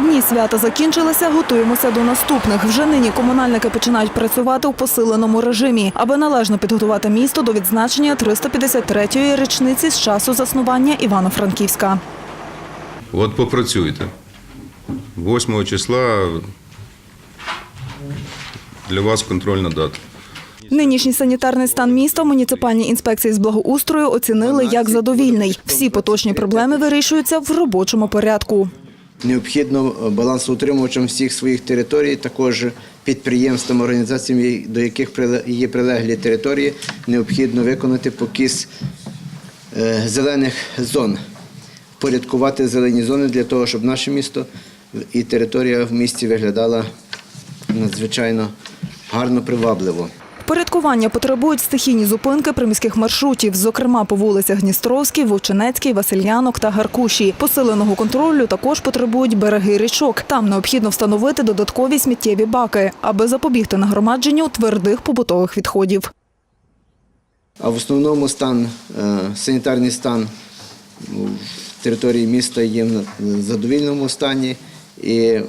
дні свята закінчилися, готуємося до наступних. Вже нині комунальники починають працювати у посиленому режимі, аби належно підготувати місто до відзначення 353-ї річниці з часу заснування Івано-Франківська. От попрацюйте. 8 числа для вас контрольна дата. Нинішній санітарний стан міста в муніципальній інспекції з благоустрою оцінили як задовільний. Всі поточні проблеми вирішуються в робочому порядку. Необхідно балансоутримувачам всіх своїх територій, також підприємствам, організаціям, до яких є прилеглі території, необхідно виконати покіс е, зелених зон, порядкувати зелені зони для того, щоб наше місто і територія в місті виглядала надзвичайно гарно, привабливо. Порядкування потребують стихійні зупинки приміських маршрутів, зокрема по вулицях Дністровській, Вовчинецькій, Васильянок та Гаркуші. Посиленого контролю також потребують береги річок. Там необхідно встановити додаткові сміттєві баки, аби запобігти нагромадженню твердих побутових відходів. А в основному стан, е, санітарний стан території міста є в задовільному стані і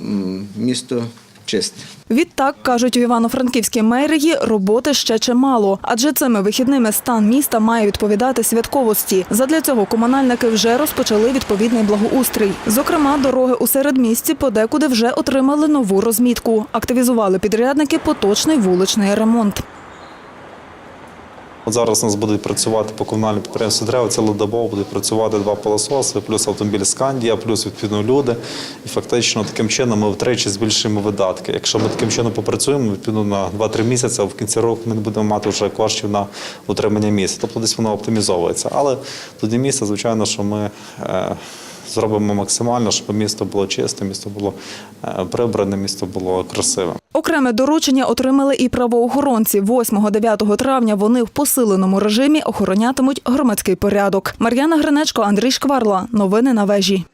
місто чисте. Відтак, кажуть в Івано-Франківській мерії, роботи ще чимало, адже цими вихідними стан міста має відповідати святковості. Задля цього комунальники вже розпочали відповідний благоустрій. Зокрема, дороги у середмісті подекуди вже отримали нову розмітку. Активізували підрядники поточний вуличний ремонт. От зараз у нас будуть працювати по комунальному підприємству дерева, цілодобово будуть працювати два пилососи, плюс автомобіль Скандія, плюс відповідно люди. І фактично таким чином ми втричі збільшуємо видатки. Якщо ми таким чином попрацюємо, відповідно на 2-3 місяці, в кінці року ми не будемо мати вже коштів на утримання місця. Тобто десь воно оптимізовується. Але тоді місце, звичайно, що ми. Зробимо максимально, щоб місто було чисте, місто було е, прибране, місто було красиве. Окреме доручення отримали і правоохоронці. 8-9 травня вони в посиленому режимі охоронятимуть громадський порядок. Мар'яна Гринечко, Андрій Шкварла. Новини на вежі.